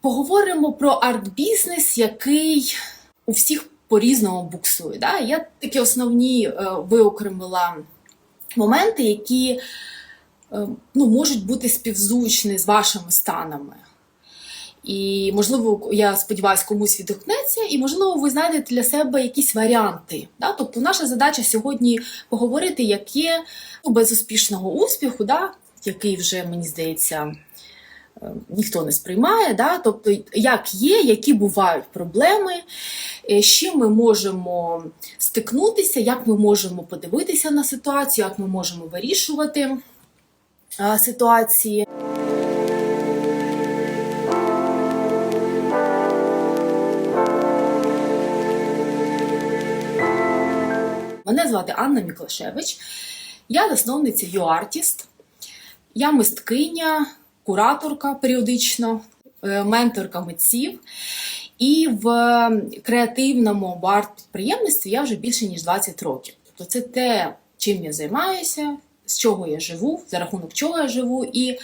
Поговоримо про арт-бізнес, який у всіх по-різному буксує. Да? Я такі основні е, виокремила моменти, які е, ну, можуть бути співзвучні з вашими станами. І, можливо, я сподіваюся, комусь відгукнеться, і, можливо, ви знайдете для себе якісь варіанти. Да? Тобто, наша задача сьогодні поговорити, як є ну, без успішного успіху, да? який вже, мені здається, ніхто не сприймає. Да? Тобто, як є, які бувають проблеми, е, з чим ми можемо стикнутися, як ми можемо подивитися на ситуацію, як ми можемо вирішувати е, ситуації. Мене звати Анна Міклашевич, я засновниця YouArtist, я мисткиня, кураторка періодично, е, менторка митців. І в креативному арт-підприємництві я вже більше ніж 20 років. Тобто це те, чим я займаюся, з чого я живу, за рахунок чого я живу. І,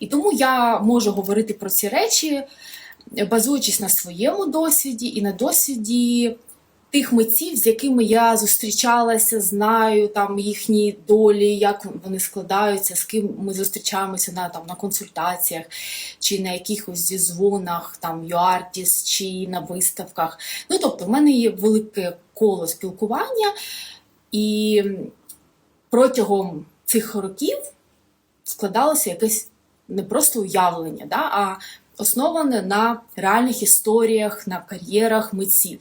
і тому я можу говорити про ці речі, базуючись на своєму досвіді і на досвіді тих митців, з якими я зустрічалася, знаю там їхні долі, як вони складаються, з ким ми зустрічаємося на там на консультаціях чи на якихось зізвонах, там юартіс, чи на виставках. Ну тобто, в мене є велике коло спілкування, і протягом цих років складалося якесь не просто уявлення, да, а основане на реальних історіях, на кар'єрах митців.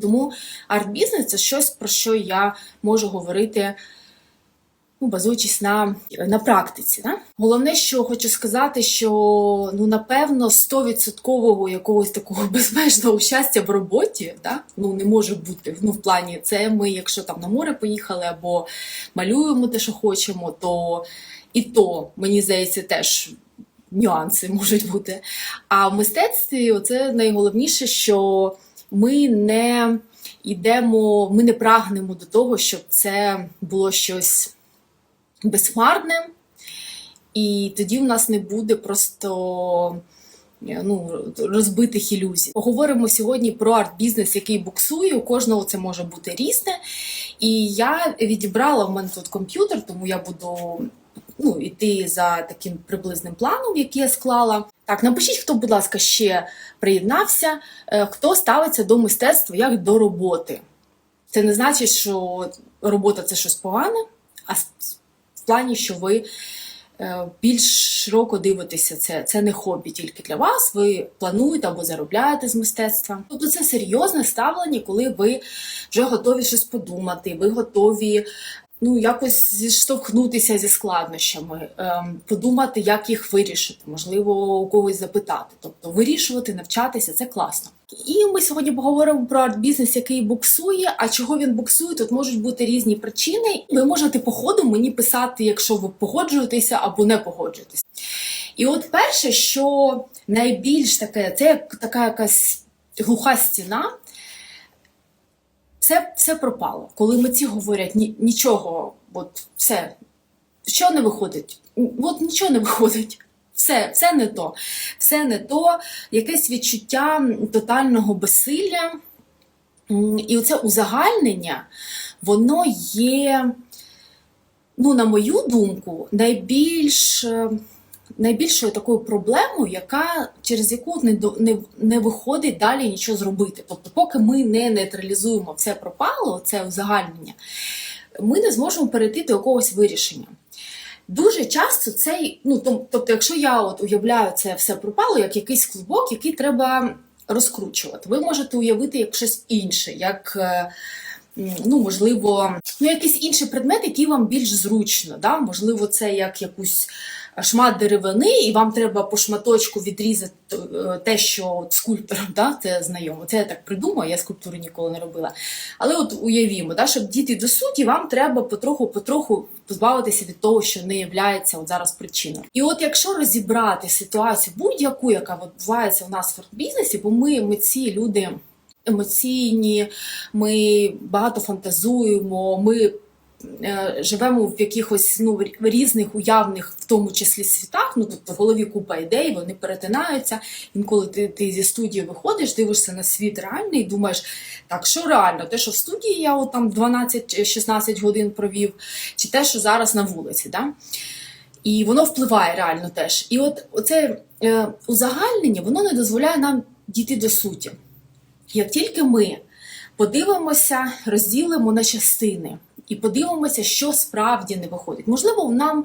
Тому арт-бізнес це щось, про що я можу говорити, ну, базуючись на на практиці. Да? Головне, що хочу сказати, що ну, напевно 100% якогось такого безмежного щастя в роботі да? ну, не може бути. Ну, В плані це ми, якщо там на море поїхали або малюємо те, що хочемо, то і то, мені здається, теж. Нюанси можуть бути. А в мистецтві це найголовніше, що ми не йдемо, ми не прагнемо до того, щоб це було щось безхмарне, і тоді в нас не буде просто ну, розбитих ілюзій. Поговоримо сьогодні про арт-бізнес, який буксує. У кожного це може бути різне. І я відібрала в мене тут комп'ютер, тому я буду ну, йти за таким приблизним планом, який я склала. Так, напишіть, хто, будь ласка, ще приєднався, е, хто ставиться до мистецтва як до роботи. Це не значить, що робота це щось погане, а в плані, що ви е, більш широко дивитеся це. Це не хобі тільки для вас, ви плануєте або заробляєте з мистецтва. Тобто це серйозне ставлення, коли ви вже готові щось подумати, ви готові ну, якось зіштовхнутися зі складнощами, ем, подумати, як їх вирішити, можливо, у когось запитати. Тобто вирішувати, навчатися це класно. І ми сьогодні поговоримо про арт-бізнес, який буксує. А чого він буксує? Тут можуть бути різні причини. Ви можете по ходу мені писати, якщо ви погоджуєтеся або не погоджуєтеся. І от перше, що найбільш таке, це як така якась глуха стіна це все пропало. Коли митці говорять ні, нічого, от все, що не виходить? От нічого не виходить. Все, все не то. Все не то, якесь відчуття тотального безсилля. І оце узагальнення, воно є, ну, на мою думку, найбільш найбільшою такою проблемою, яка через яку не не, не виходить далі нічого зробити. Тобто, поки ми не нейтралізуємо це пропало, це узагальнення, ми не зможемо перейти до якогось вирішення. Дуже часто цей, ну тобто, якщо я от уявляю це все пропало, як якийсь клубок, який треба розкручувати, ви можете уявити як щось інше, як. Е, ну, можливо, ну, якийсь інший предмет, який вам більш зручно. Да? Можливо, це як якусь шмат деревини, і вам треба по шматочку відрізати е, те, що скульптором да, це знайомо. Це я так придумала, я скульптури ніколи не робила. Але от уявімо, да, щоб діти до суті, вам треба потроху-потроху позбавитися від того, що не є от зараз причиною. І от якщо розібрати ситуацію будь-яку, яка відбувається у нас в фортбізнесі, бо ми, ми ці люди емоційні, ми багато фантазуємо, ми живемо в якихось ну, різних уявних, в тому числі світах. Ну тобто в голові купа ідей, вони перетинаються. Інколи ти, ти зі студії виходиш, дивишся на світ реальний і думаєш, так що реально, те, що в студії я от там 12-16 годин провів, чи те, що зараз на вулиці. Да? І воно впливає реально теж. І от оце е, узагальнення воно не дозволяє нам дійти до суті. Як тільки ми подивимося, розділимо на частини і подивимося, що справді не виходить. Можливо, нам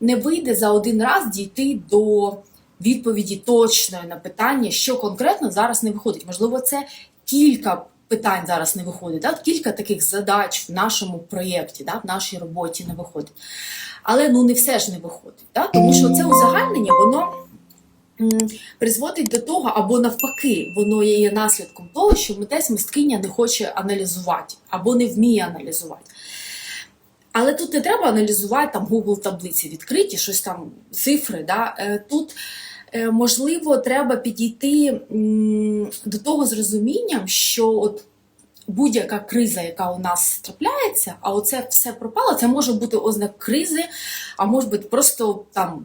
не вийде за один раз дійти до відповіді точної на питання, що конкретно зараз не виходить. Можливо, це кілька питань зараз не виходить, да? кілька таких задач в нашому проєкті, да? в нашій роботі не виходить. Але ну не все ж не виходить. Да? Тому що це узагальнення, воно призводить до того, або навпаки, воно є наслідком того, що митець мисткиня не хоче аналізувати або не вміє аналізувати. Але тут не треба аналізувати там Google таблиці відкриті, щось там цифри. Да? Е, Тут е, можливо треба підійти до того з розумінням, що от будь-яка криза, яка у нас трапляється, а оце все пропало, це може бути ознак кризи, а може бути просто там.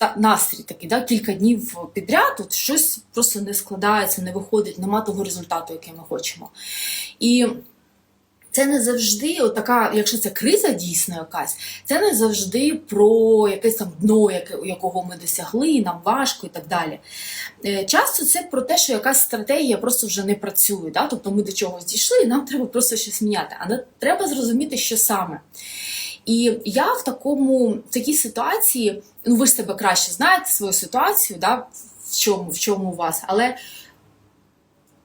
Та настрій такий, да, кілька днів підряд, от щось просто не складається, не виходить, нема того результату, який ми хочемо. І це не завжди, от така, якщо це криза дійсно якась, це не завжди про якесь там дно, якого ми досягли, нам важко і так далі. Е, Часто це про те, що якась стратегія просто вже не працює. Да? Тобто ми до чогось дійшли, і нам треба просто щось міняти. Але треба зрозуміти, що саме. І я в такому в такій ситуації, ну ви ж себе краще знаєте свою ситуацію, да, в чому в чому у вас, але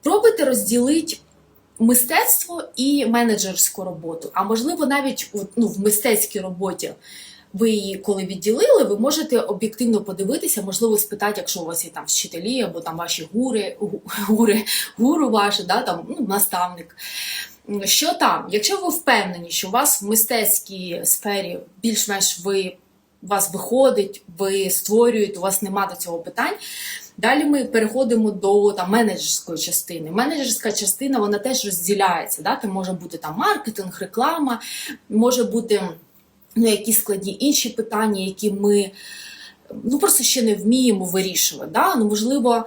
пробуйте розділити мистецтво і менеджерську роботу. А можливо, навіть у- ну, в мистецькій роботі ви її коли відділили, ви можете об'єктивно подивитися, можливо, спитати, якщо у вас є там вчителі або там ваші гури, гу- гури, гуру ваші, да, там, ну, наставник. Що там? Якщо ви впевнені, що у вас в мистецькій сфері більш-менш ви у вас виходить, ви створюєте, у вас нема до цього питань. Далі ми переходимо до там, менеджерської частини. Менеджерська частина вона теж розділяється. Да? Там може бути там маркетинг, реклама, може бути ну, якісь складні інші питання, які ми ну, просто ще не вміємо вирішувати. Да? Ну, можливо,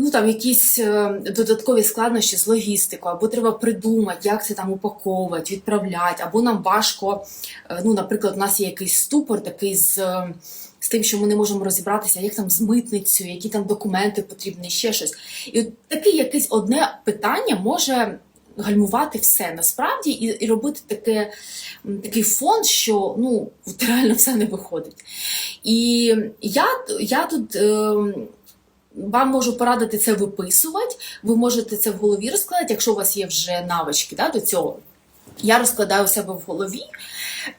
ну, там, якісь е, додаткові складнощі з логістикою, або треба придумати, як це там упаковувати, відправляти, або нам важко, е, ну, наприклад, у нас є якийсь ступор такий з. е, з тим, що ми не можемо розібратися, як там з митницею, які там документи потрібні, ще щось. І от таке якесь одне питання може гальмувати все насправді і, і робити таке, такий фон, що ну, реально все не виходить. І я, я тут. Е, вам можу порадити це виписувати, ви можете це в голові розкладати, якщо у вас є вже навички да, до цього. Я розкладаю себе в голові,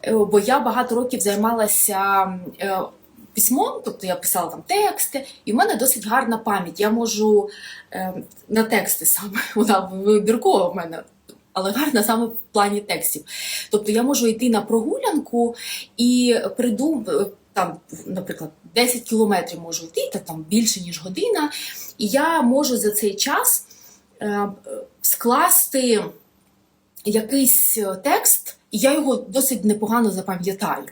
е, бо я багато років займалася е, письмом, тобто я писала там тексти, і в мене досить гарна пам'ять. Я можу е, на тексти саме, вона вибіркова в мене. Але гарна саме в плані текстів. Тобто я можу йти на прогулянку і придум... там, наприклад, 10 кілометрів можу йти, та там більше ніж година, і я можу за цей час е, скласти якийсь е, текст, і я його досить непогано запам'ятаю.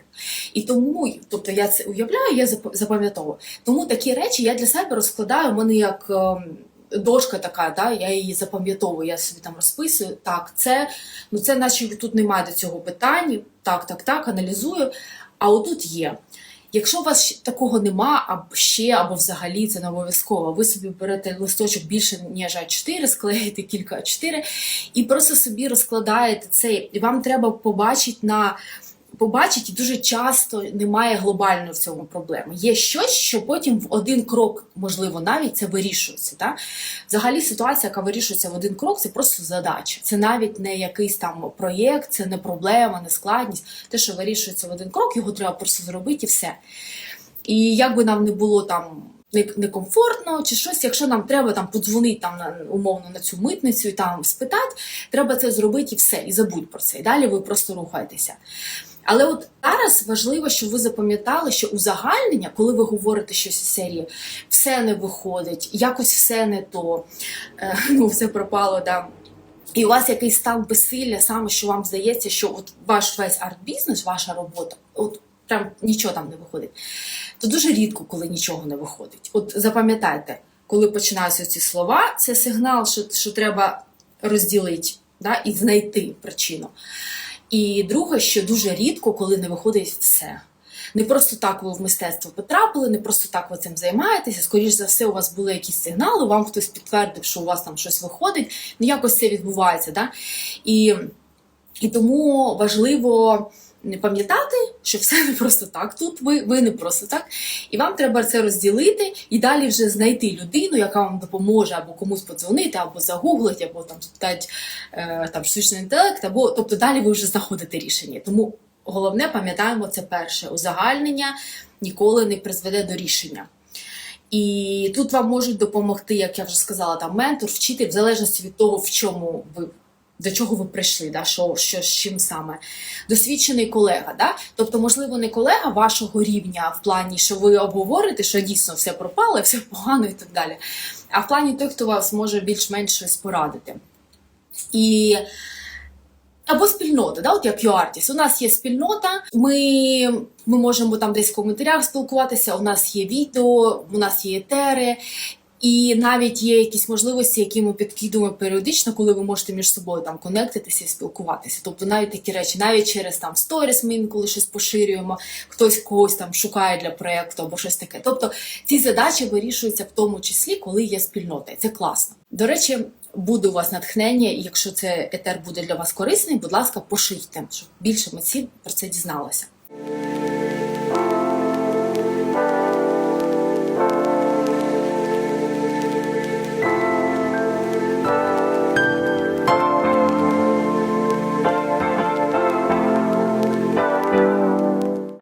І тому, тобто я це уявляю, я запам'ятовую. Тому такі речі я для себе розкладаю. У мене як ем, дошка така, да, я її запам'ятовую, я собі там розписую. Так, це, ну це наче тут немає до цього питань. Так, так, так, аналізую. А отут є. Якщо у вас такого нема, або ще, або взагалі це не обов'язково, ви собі берете листочок більше, ніж А4, склеїте кілька А4 і просто собі розкладаєте це. І вам треба побачити на побачити, і дуже часто немає глобальної в цьому проблеми. Є щось, що потім в один крок, можливо, навіть це вирішується. Да? Взагалі ситуація, яка вирішується в один крок, це просто задача. Це навіть не якийсь там проєкт, це не проблема, не складність. Те, що вирішується в один крок, його треба просто зробити і все. І як би нам не було там. не- Некомфортно чи щось, якщо нам треба там подзвонити там на умовно на цю митницю і там спитати, треба це зробити і все, і забудь про це. І далі ви просто рухаєтеся. Але от зараз важливо, щоб ви запам'ятали, що узагальнення, коли ви говорите щось із серії, все не виходить, якось все не то, е, ну все пропало, да. і у вас якийсь стан безсилля, саме що вам здається, що от ваш весь арт-бізнес, ваша робота, от прям нічого там не виходить, то дуже рідко, коли нічого не виходить. От запам'ятайте, коли починаються ці слова, це сигнал, що, що треба розділити да, і знайти причину. І друге, що дуже рідко, коли не виходить все. Не просто так ви в мистецтво потрапили, не просто так ви цим займаєтеся. Скоріше за все, у вас були якісь сигнали, вам хтось підтвердив, що у вас там щось виходить. Ну, якось це відбувається. Да? І, і тому важливо не пам'ятати, що все не просто так. Тут ви, ви не просто так. І вам треба це розділити і далі вже знайти людину, яка вам допоможе або комусь подзвонити, або загуглить, або там спитати е, там штучний інтелект, або тобто далі ви вже знаходите рішення. Тому головне пам'ятаємо це перше. Узагальнення ніколи не призведе до рішення. І тут вам можуть допомогти, як я вже сказала, там ментор, вчитель, в залежності від того, в чому ви. До чого ви прийшли, да? що, що з чим саме? Досвідчений колега, да? тобто, можливо, не колега вашого рівня в плані, що ви обговорите, що дійсно все пропало, все погано і так далі. А в плані той, хто вас може більш-менш щось порадити. І або спільнота, да, от як UArtist. У нас є спільнота, ми, ми можемо там десь в коментарях спілкуватися, у нас є відео, у нас є етери, і навіть є якісь можливості, які ми підкидуємо періодично, коли ви можете між собою там конектитися і спілкуватися. Тобто навіть такі речі, навіть через там сторіс ми інколи щось поширюємо, хтось когось там шукає для проєкту або щось таке. Тобто ці задачі вирішуються в тому числі, коли є спільнота. Це класно. До речі, буде у вас натхнення, і якщо це етер буде для вас корисний, будь ласка, пошийте, щоб більше митців про це дізналося.